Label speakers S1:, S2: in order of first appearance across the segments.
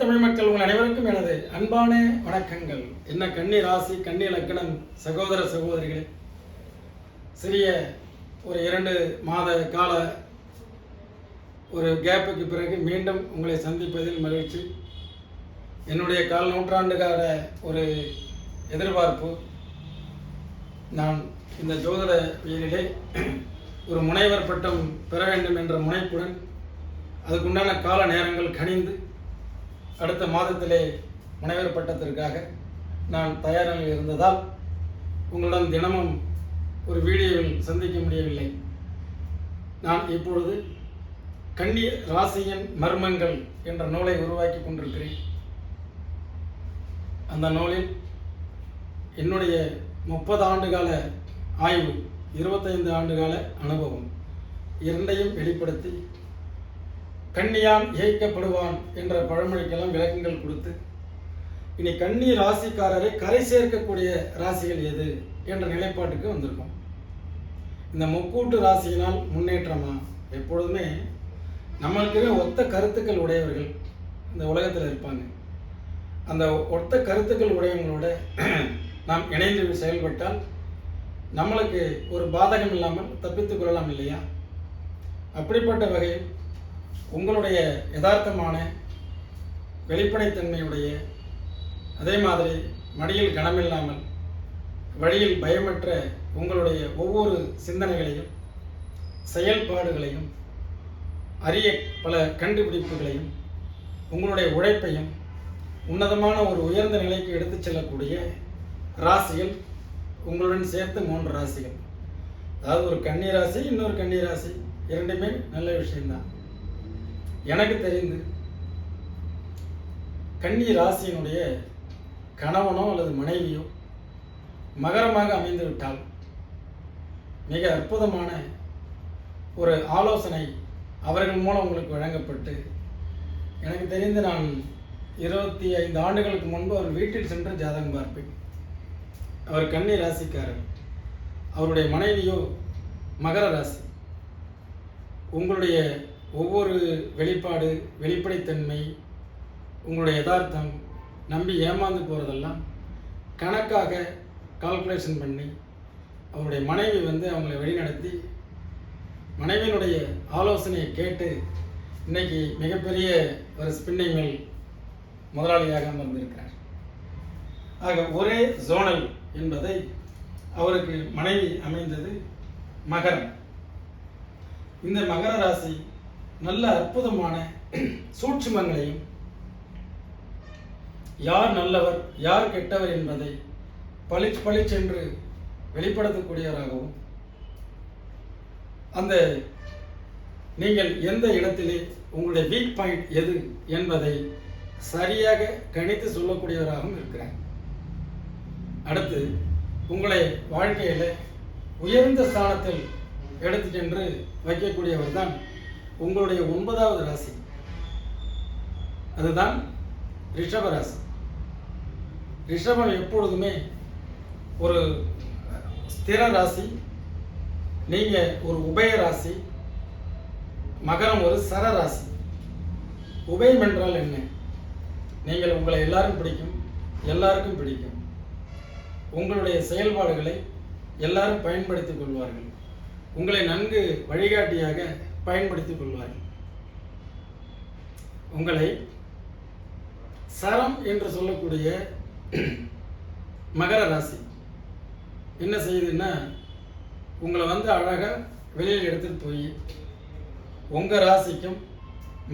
S1: தமிழ் மக்கள் உங்கள் அனைவருக்கும் எனது அன்பான வணக்கங்கள். என்ன கண்ணி ராசி கண்ணி லக்கணம் சகோதர சகோதரிகளே? சிறிய ஒரு இரண்டு மாத கால ஒரு கேப்புக்கு பிறகு மீண்டும் உங்களை சந்திப்பதில் மகிழ்ச்சி. என்னுடைய கால் நூற்றாண்டுகால ஒரு எதிர்பார்ப்பு. நான் இந்த ஜோதிட வீரிலே ஒரு முனைவர் பட்டம் பெற வேண்டும் என்ற முனைப்புடன் அதுக்குண்டான கால நேரங்கள் கனிந்து அடுத்த மாதத்திலே முனைவர் பட்டத்திற்காக நான் தயாராக இருந்ததால் உங்களுடன் தினமும் ஒரு வீடியோவில் சந்திக்க முடியவில்லை. நான் இப்பொழுது கன்னி ராசியின் மர்மங்கள் என்ற நூலை உருவாக்கி கொண்டிருக்கிறேன். அந்த நூலில் என்னுடைய முப்பது ஆண்டுகால ஆய்வு இருபத்தைந்து ஆண்டுகால அனுபவம் இரண்டையும் வெளிப்படுத்தி கன்னியான் ஏய்க்கப்படுவான் என்ற பழமொழிக்கெல்லாம் விளக்கங்கள் கொடுத்து இனி கன்னி ராசிக்காரரை கரை சேர்க்கக்கூடிய ராசிகள் எது என்ற நிலைப்பாட்டுக்கு வந்திருக்கோம். இந்த முக்கூட்டு ராசியினால் முன்னேற்றமா? எப்பொழுதுமே நம்மளுக்குமே ஒத்த கருத்துக்கள் உடையவர்கள் இந்த உலகத்தில் இருப்பாங்க. அந்த ஒத்த கருத்துக்கள் உடையவங்களோட நாம் இணைந்து செயல்பட்டால் நம்மளுக்கு ஒரு பாதகம் இல்லாமல் தப்பித்துக் கொள்ளலாம் இல்லையா? அப்படிப்பட்ட வகையில் உங்களுடைய யதார்த்தமான வெளிப்படைத்தன்மையுடைய அதே மாதிரி மடியில் கனமில்லாமல் வழியில் பயமற்ற உங்களுடைய ஒவ்வொரு சிந்தனைகளையும் செயல்பாடுகளையும் அரிய பல கண்டுபிடிப்புகளையும் உங்களுடைய உழைப்பையும் உன்னதமான ஒரு உயர்ந்த நிலைக்கு எடுத்துச் செல்லக்கூடிய ராசிகள் உங்களுடன் சேர்த்து மூன்று ராசிகள். அதாவது ஒரு கன்னி ராசி இன்னொரு கன்னி ராசி இரண்டுமே நல்ல விஷயம்தான். எனக்கு தெரிந்து கன்னி ராசியினுடைய கணவனோ அல்லது மனைவியோ மகரமாக அமைந்து விட்டால் மிக அற்புதமான ஒரு ஆலோசனை அவர்கள் மூலம் உங்களுக்கு வழங்கப்பட்டு எனக்கு தெரிந்து நான் இருபத்தி ஐந்து ஆண்டுகளுக்கு முன்பு அவர் வீட்டில் சென்று ஜாதகம் பார்ப்பேன். அவர் கன்னி ராசிக்காரர். அவருடைய மனைவியோ மகர ராசி. உங்களுடைய ஒவ்வொரு வெளிப்பாடு வெளிப்படைத்தன்மை உங்களுடைய யதார்த்தம் நம்பி ஏமாந்து போகிறதெல்லாம் கணக்காக கால்குலேஷன் பண்ணி அவருடைய மனைவி வந்து அவங்கள வழிநடத்தி மனைவியினுடைய ஆலோசனையை கேட்டு இன்னைக்கு மிகப்பெரிய ஒரு ஸ்பின்னிங் மில் முதலாளியாக அமர்ந்திருக்கிறார். ஆக ஒரே ஜோனல் என்பதை அவருக்கு மனைவி அமைந்தது மகரம். இந்த மகர ராசி நல்ல அற்புதமான சூட்சுமங்களையும் யார் நல்லவர் யார் கெட்டவர் என்பதை பளிச் பளிச்சென்று வெளிப்படுத்தக்கூடியவராகவும் அந்த நீங்கள் எந்த இடத்திலே உங்களுடைய வீக் பாயிண்ட் எது என்பதை சரியாக கணித்து சொல்லக்கூடியவராகவும் இருக்கிறார். அடுத்து உங்களை வாழ்க்கையில் உயர்ந்த ஸ்தானத்தில் எடுத்து சென்று வைக்கக்கூடியவர் தான் உங்களுடைய ஒன்பதாவது ராசி. அதுதான் ரிஷப ராசி. ரிஷபம் எப்பொழுதுமே ஒரு ஸ்திர ராசி நீங்கள் ஒரு உபய ராசி மகரம் ஒரு சர ராசி. உபயம் என்றால் என்ன? நீங்கள் உங்களை எல்லாரும் பிடிக்கும் எல்லாருக்கும் பிடிக்கும். உங்களுடைய செயல்பாடுகளை எல்லாரும் பயன்படுத்திக் கொள்வார்கள். உங்களை நன்கு வழிகாட்டியாக பயன்படுத்திக் கொள்வார்கள். உங்களை சரம் என்று சொல்லக்கூடிய மகர ராசி. என்ன செய்யுதுன்னா உங்களை வந்து அழகாக வெளியில் எடுத்துகிட்டு போய் உங்கள் ராசிக்கும்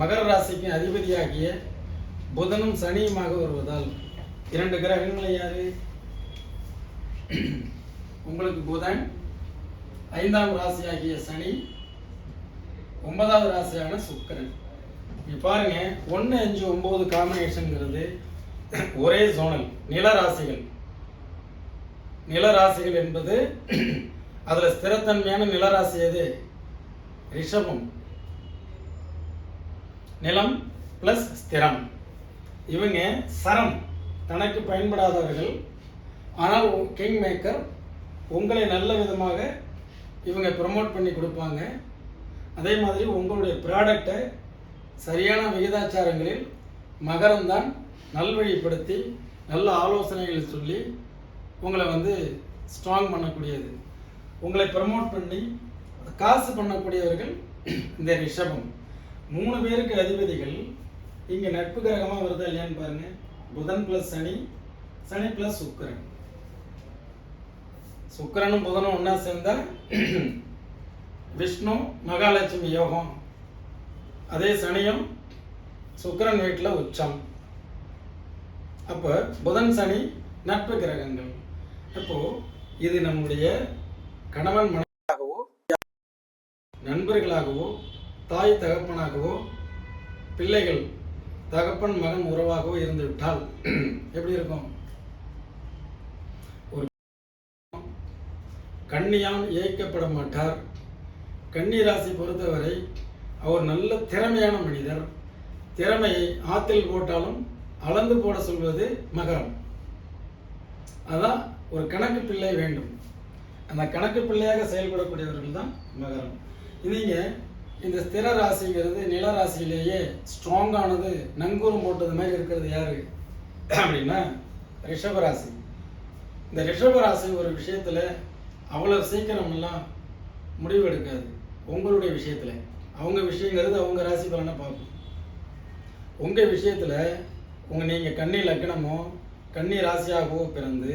S1: மகர ராசிக்கும் அதிபதியாகிய புதனும் சனியுமாக வருவதால் இரண்டு கிரகங்களை யாரு? உங்களுக்கு புதன் ஐந்தாம் ராசியாகிய சனி ஒன்பதாவது ராசியான சுக்கரன். இங்க பாருங்க ஒன்று அஞ்சு ஒம்பது காம்பினேஷனுங்கிறது ஒரே சோனல் நில ராசிகள் நில ராசிகள் என்பது அதில் ஸ்திரத்தன்மையான நிலராசி எது? ரிஷபம். நிலம் பிளஸ் ஸ்திரம். இவங்க சரம் தனக்கு பயன்படாதவர்கள். ஆனால் கிங் மேக்கர் உங்களை நல்ல விதமாக இவங்க ப்ரமோட் பண்ணி கொடுப்பாங்க. அதே மாதிரி உங்களுடைய ப்ராடக்டை சரியான விகிதாச்சாரங்களில் மகரம்தான் நல்வழிப்படுத்தி நல்ல ஆலோசனைகள் சொல்லி உங்களை வந்து ஸ்ட்ராங் பண்ணக்கூடியது. உங்களை ப்ரமோட் பண்ணி காசு பண்ணக்கூடியவர்கள் இந்த ரிஷபம். மூணு பேருக்கு அதிபதிகள். இங்கே நட்பு கிரகமாக வருதா இல்லையான்னு பாருங்கள் புதன் ப்ளஸ் சனி சனி ப்ளஸ் சுக்கரன். சுக்கிரனும் புதனும் ஒன்றா சேர்ந்தால் விஷ்ணு மகாலட்சுமி யோகம். அதே சனியும் சுக்கிரன் வீட்டில் உச்சம். அப்போ புதன் சனி நட்பு கிரகங்கள். அப்போ இது நம்முடைய கணவன் மனைவியாகவோ நண்பர்களாகவோ தாய் தகப்பனாகவோ பிள்ளைகள் தகப்பன் மகன் உறவாகவோ இருந்துவிட்டால் எப்படி இருக்கும் ஒரு கன்னியான் இயக்கப்பட மாட்டார் கன்னி ராசி பொறுத்தவரை அவர் நல்ல திறமையான மனிதர். திறமையை ஆத்தில் போட்டாலும் அளந்து போட சொல்வது மகரம். அதான் ஒரு கணக்கு பிள்ளை வேண்டும். அந்த கணக்கு பிள்ளையாக செயல்படக்கூடியவர்கள் தான் மகரம். நீங்க இந்த ஸ்திர ராசிங்கிறது நில ராசியிலேயே ஸ்ட்ராங்கானது நங்கூரம் போட்டது மாதிரி இருக்கிறது யாரு? அப்படின்னா ரிஷபராசி இந்த ரிஷபராசி ஒரு விஷயத்தில் அவ்வளோ சீக்கிரமெல்லாம் முடிவு எடுக்காது உங்களுடைய விஷயத்தில். அவங்க விஷயங்கிறது அவங்க ராசி பலனை பார்க்கும். உங்கள் விஷயத்தில் உங்கள் நீங்கள் கன்னி லக்னமோ கன்னி ராசியாகவோ பிறந்து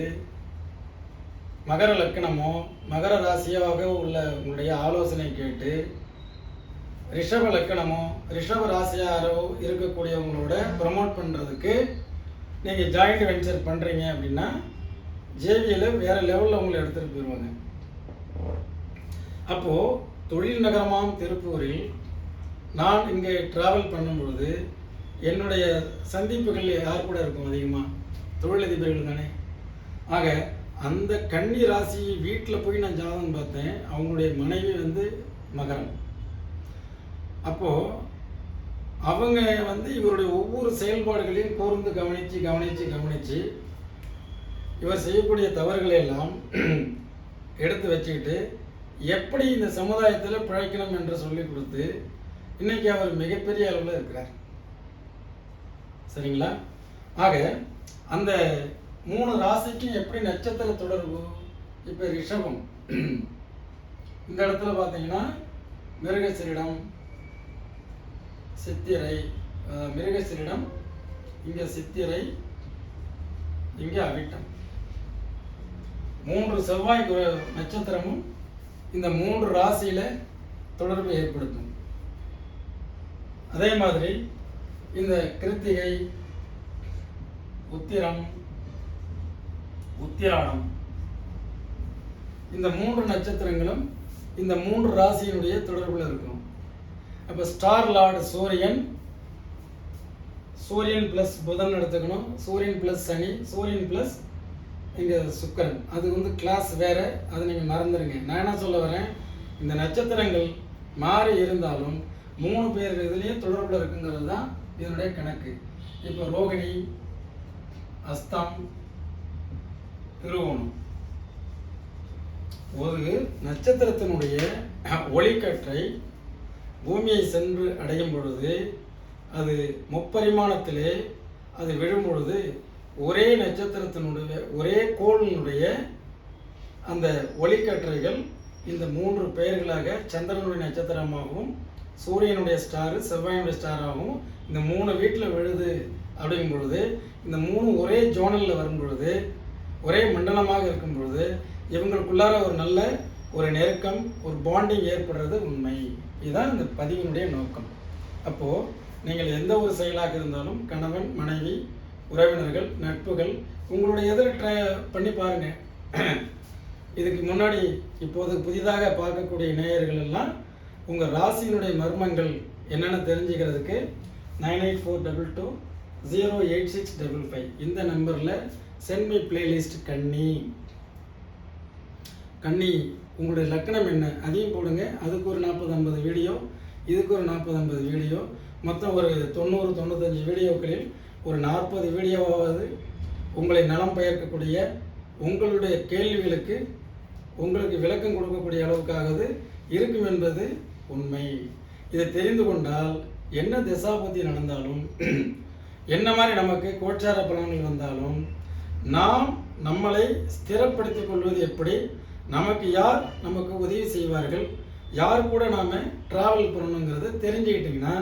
S1: மகர லக்னமோ மகர ராசியாக உள்ள உங்களுடைய ஆலோசனை கேட்டு ரிஷப லக்கணமோ ரிஷப ராசியாரோ இருக்கக்கூடியவங்களோட ப்ரமோட் பண்ணுறதுக்கு நீங்கள் ஜாயிண்ட் வெஞ்சர் பண்ணுறீங்க அப்படின்னா ஜேவியில் வேறு லெவலில் அவங்கள எடுத்துகிட்டு போயிடுவாங்க அப்போது தொழில் நகரமாம் திருப்பூரில் நான் இங்கே ட்ராவல் பண்ணும் பொழுது என்னுடைய சந்திப்புகள் யார் கூட இருக்கும் அதிகமாக தொழிலதிபர்கள் தானே. ஆக அந்த கன்னி ராசி வீட்டில் போய் நான் ஜாதகம் பார்த்தேன். அவங்களுடைய மனைவி வந்து மகரம். அப்போது அவங்க வந்து இவருடைய ஒவ்வொரு செயல்பாடுகளையும் கூர்ந்து கவனித்து கவனித்து கவனித்து இவர் செய்யக்கூடிய தவறுகளை எல்லாம் எடுத்து வச்சுக்கிட்டு எப்படி இந்த சமுதாயத்தில் பிழைக்கணும் என்று சொல்லி கொடுத்து இன்னைக்கு அவர் மிகப்பெரிய அளவில் இருக்கிறார். சரிங்களா? ஆக அந்த மூணு ராசிக்கும் எப்படி நட்சத்திர தொடர்பு? இப்போ ரிஷபம். இந்த இடத்துல பார்த்தீங்கன்னா மிருகசிரிடம் சித்திரை மிருகசிரிடம் இங்கே சித்திரை இங்கே அவிட்டம். மூன்று செவ்வாய் நட்சத்திரமும் இந்த மூன்று ராசியில் தொடர்பை ஏற்படுத்தும். அதே மாதிரி இந்த கிருத்திகை உத்திரம் உத்திராடம் இந்த மூன்று நட்சத்திரங்களும் இந்த மூன்று ராசியினுடைய தொடர்பில் இருக்கும். அப்போ ஸ்டார் லார்டு சூரியன் சூரியன் ப்ளஸ் புதன் எடுத்துக்கணும். சூரியன் ப்ளஸ் சனி சூரியன் ப்ளஸ் இங்கே சுக்கரன். அது வந்து கிளாஸ் வேறு அதை நீங்கள் மறந்துடுங்க நான் என்ன சொல்ல வரேன்? இந்த நட்சத்திரங்கள் மாறி இருந்தாலும் மூணு பேர் இதுலேயும் தொடர்பில் இருக்குங்கிறது தான் இதனுடைய கணக்கு. இப்போ ரோகிணி அஸ்தம் திருவோணம். ஒரு நட்சத்திரத்தினுடைய ஒளிக்கற்றை பூமியை சென்று அடையும் பொழுது அது முப்பரிமாணத்திலே அது விழும் பொழுது ஒரே நட்சத்திரத்தினுடைய ஒரே கோளினுடைய அந்த ஒளிக்கற்றைகள் இந்த மூன்று பெயர்களாக சந்திரனுடைய நட்சத்திரமாகவும் சூரியனுடைய ஸ்டாரு செவ்வாயினுடைய ஸ்டாராகவும் இந்த மூணு வீட்டில் விழுது அப்படிங்கும் பொழுது இந்த மூணு ஒரே ஜோனலில் வரும் பொழுது ஒரே மண்டலமாக இருக்கும் பொழுது இவங்களுக்குள்ளார ஒரு நல்ல ஒரு நெருக்கம் ஒரு பாண்டிங் ஏற்படுறது உண்மை. இதுதான் இந்த பதிவினுடைய நோக்கம். அப்போது நீங்கள் எந்த ஒரு செயலாக இருந்தாலும் கணவன் மனைவி உறவினர்கள் நட்புகள் உங்களுடைய எதிர் ட்ரை பண்ணி பாருங்கள் இதுக்கு முன்னாடி இப்போது புதிதாக பார்க்கக்கூடிய நேயர்கள் எல்லாம் உங்கள் ராசியினுடைய மர்மங்கள் என்னென்னு தெரிஞ்சுக்கிறதுக்கு nine eight four double two zero eight six double five இந்த நம்பரில் சென்மை பிளேலிஸ்ட் கண்ணி. கண்ணி உங்களுடைய லக்கணம் என்ன? அதையும் போடுங்க. அதுக்கு ஒரு நாற்பது ஐம்பது வீடியோ இதுக்கு ஒரு நாற்பது ஐம்பது வீடியோ மொத்தம் ஒரு தொண்ணூறு தொண்ணூத்தஞ்சு வீடியோக்களில் ஒரு நாற்பது வீடியோவாவது உங்களை நலம் பெயர்க்கக்கூடிய உங்களுடைய கேள்விகளுக்கு உங்களுக்கு விளக்கம் கொடுக்கக்கூடிய அளவுக்காகவது இருக்கும் என்பது உண்மை. இதை தெரிந்து கொண்டால் என்ன திசாபதி நடந்தாலும் என்ன மாதிரி நமக்கு கோச்சார பலன்கள் வந்தாலும் நாம் நம்மளை ஸ்திரப்படுத்திக் கொள்வது எப்படி நமக்கு யார் நமக்கு உதவி செய்வார்கள் யார் கூட நாம் ட்ராவல் பண்ணணுங்கிறது தெரிஞ்சுக்கிட்டிங்கன்னா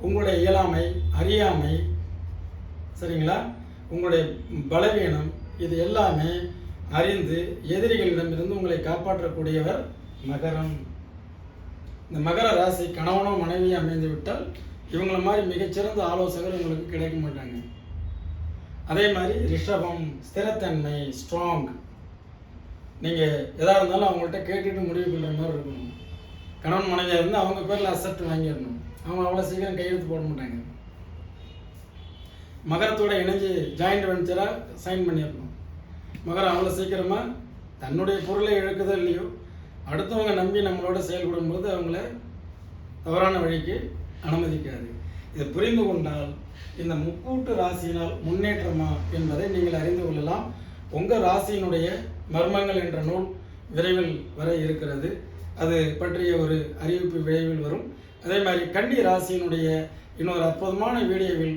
S1: உங்களுடைய இயலாமை அறியாமை சரிங்களா? உங்களுடைய பலவீனம் இது எல்லாமே அறிந்து எதிரிகளிடமிருந்து உங்களை காப்பாற்றக்கூடியவர் மகரம். இந்த மகர ராசி கணவனோ மனைவியோ அமைந்து விட்டால் இவங்கள மாதிரி மிகச்சிறந்த ஆலோசகர் உங்களுக்கு கிடைக்க மாட்டாங்க. அதே மாதிரி ரிஷபம் ஸ்திரத்தன்மை ஸ்ட்ராங் நீங்கள் எதாக இருந்தாலும் அவங்கள்ட்ட கேட்டுட்டு முடிவு பண்ணுற மாதிரி இருக்கணும். கணவன் மனைவியாக இருந்தால் அவங்க பேரில் அசட் வாங்கிடணும். அவங்க அவ்வளோ சீக்கிரம் கையெழுத்து போட மாட்டாங்க. மகரத்தோட இணைஞ்சு ஜாயிண்ட் வெஞ்சராக சைன் பண்ணிடணும் மகரம் அவ்வளோ சீக்கிரமாக தன்னுடைய பொருளை இழக்குதோ இல்லையோ அடுத்தவங்க நம்பி நம்மளோட செயல்படும் போது அவங்கள தவறான வழிக்கு அனுமதிக்காது. இதை புரிந்து கொண்டால் இந்த முக்கூட்டு ராசியினால் முன்னேற்றமா என்பதை நீங்கள் அறிந்து கொள்ளலாம். உங்கள் ராசியினுடைய மர்மங்கள் என்ற நூல் விரைவில் வர இருக்கிறது. அது பற்றிய ஒரு அறிவிப்பு விரைவில் வரும். அதே மாதிரி கண்டி ராசியினுடைய இன்னொரு அற்புதமான வீடியோவில்